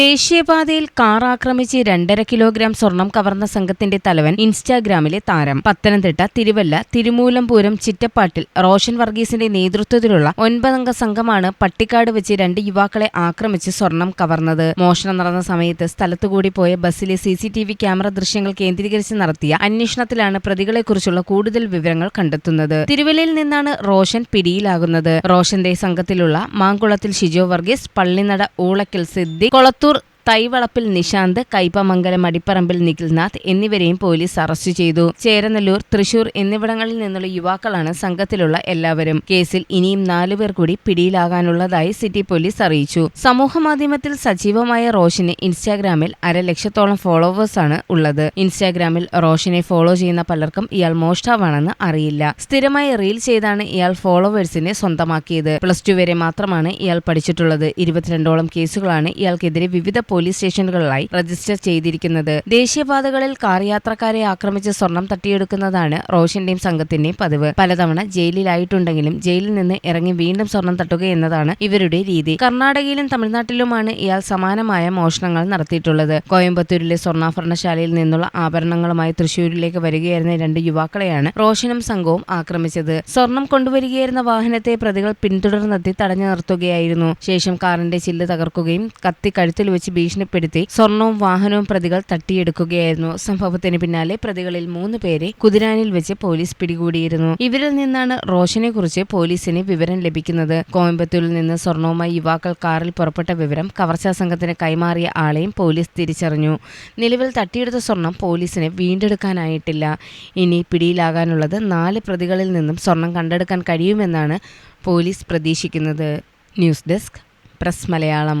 ദേശീയപാതയിൽ കാർ ആക്രമിച്ച് രണ്ടര കിലോഗ്രാം സ്വർണം കവർന്ന സംഘത്തിന്റെ തലവൻ ഇൻസ്റ്റാഗ്രാമിലെ താരം. പത്തനംതിട്ട തിരുവല്ല തിരുമൂലംപൂരം ചിറ്റപ്പാട്ടിൽ റോഷൻ വർഗീസിന്റെ നേതൃത്വത്തിലുള്ള ഒൻപതംഗ സംഘമാണ് പട്ടിക്കാട് വെച്ച് രണ്ട് യുവാക്കളെ ആക്രമിച്ച് സ്വർണം കവർന്നത്. മോഷണം നടന്ന സമയത്ത് സ്ഥലത്തുകൂടി പോയ ബസ്സിലെ C C T V camera ദൃശ്യങ്ങൾ കേന്ദ്രീകരിച്ച് നടത്തിയ അന്വേഷണത്തിലാണ് പ്രതികളെക്കുറിച്ചുള്ള കൂടുതൽ വിവരങ്ങൾ കണ്ടെത്തുന്നത്. തിരുവല്ലയിൽ നിന്നാണ് റോഷൻ പിടിയിലാകുന്നത്. റോഷന്റെ സംഘത്തിലുള്ള മാങ്കുളത്തിൽ ഷിജോ വർഗീസ് പള്ളിനട ഊളക്കൽ സിദ്ദി tur തൈവളപ്പിൽ നിശാന്ത് കൈപ്പമംഗലം അടിപ്പറമ്പിൽ നിഖിൽനാഥ് എന്നിവരെയും പോലീസ് അറസ്റ്റ് ചെയ്തു. ചേരനല്ലൂർ തൃശൂർ എന്നിവിടങ്ങളിൽ നിന്നുള്ള യുവാക്കളാണ് സംഘത്തിലുള്ള എല്ലാവരും. കേസിൽ ഇനിയും നാലുപേർ കൂടി പിടിയിലാകാനുള്ളതായി സിറ്റി പോലീസ് അറിയിച്ചു. സമൂഹമാധ്യമത്തിൽ സജീവമായ റോഷന് ഇൻസ്റ്റാഗ്രാമിൽ അരലക്ഷത്തോളം ഫോളോവേഴ്സാണ് ഉള്ളത്. ഇൻസ്റ്റാഗ്രാമിൽ റോഷനെ ഫോളോ ചെയ്യുന്ന പലർക്കും ഇയാൾ മോഷ്ടാവാണെന്ന് അറിയില്ല. സ്ഥിരമായി റീൽ ചെയ്താണ് ഇയാൾ ഫോളോവേഴ്സിനെ സ്വന്തമാക്കിയത്. പ്ലസ് ടു വരെ മാത്രമാണ് ഇയാൾ പഠിച്ചിട്ടുള്ളത്. ഇരുപത്തിരണ്ടോളം കേസുകളാണ് ഇയാൾക്കെതിരെ വിവിധ പോലീസ് സ്റ്റേഷനുകളിലായി രജിസ്റ്റർ ചെയ്തിരിക്കുന്നത്. ദേശീയപാതകളിൽ കാർ യാത്രക്കാരെ ആക്രമിച്ച് സ്വർണം തട്ടിയെടുക്കുന്നതാണ് റോഷന്റെയും സംഘത്തിന്റെയും പതിവ്. പലതവണ ജയിലിലായിട്ടുണ്ടെങ്കിലും ജയിലിൽ നിന്ന് ഇറങ്ങി വീണ്ടും സ്വർണം തട്ടുക എന്നതാണ് ഇവരുടെ രീതി. കർണാടകയിലും തമിഴ്നാട്ടിലുമാണ് ഇയാൾ സമാനമായ മോഷണങ്ങൾ നടത്തിയിട്ടുള്ളത്. കോയമ്പത്തൂരിലെ സ്വർണാഭരണശാലയിൽ നിന്നുള്ള ആഭരണങ്ങളുമായി തൃശൂരിലേക്ക് വരികയായിരുന്ന രണ്ട് യുവാക്കളെയാണ് റോഷനും സംഘവും ആക്രമിച്ചത്. സ്വർണം കൊണ്ടുവരികയായിരുന്ന വാഹനത്തെ പ്രതികൾ പിന്തുടർന്നെത്തി തടഞ്ഞു നിർത്തുകയായിരുന്നു. ശേഷം കാറിന്റെ ചില്ല് തകർക്കുകയും കത്തി കഴുത്തിൽ വെച്ച് ഭീഷണിപ്പെടുത്തി സ്വർണവും വാഹനവും പ്രതികൾ തട്ടിയെടുക്കുകയായിരുന്നു. സംഭവത്തിന് പിന്നാലെ പ്രതികളിൽ മൂന്ന് പേരെ കുതിരാനിൽ വെച്ച് പോലീസ് പിടികൂടിയിരുന്നു. ഇവരിൽ നിന്നാണ് റോഷനെ കുറിച്ച് പോലീസിന് വിവരം ലഭിക്കുന്നത്. കോയമ്പത്തൂരിൽ നിന്ന് സ്വർണവുമായി യുവാക്കൾ കാറിൽ പുറപ്പെട്ട വിവരം കവർച്ചാ സംഘത്തിന് കൈമാറിയ ആളെയും പോലീസ് തിരിച്ചറിഞ്ഞു. നിലവിൽ തട്ടിയെടുത്ത സ്വർണം പോലീസിന് വീണ്ടെടുക്കാനായിട്ടില്ല. ഇനി പിടിയിലാകാനുള്ളത് നാല് പ്രതികളിൽ നിന്നും സ്വർണം കണ്ടെടുക്കാൻ കഴിയുമെന്നാണ് പോലീസ് പ്രതീക്ഷിക്കുന്നത്. News desk press Malayalam.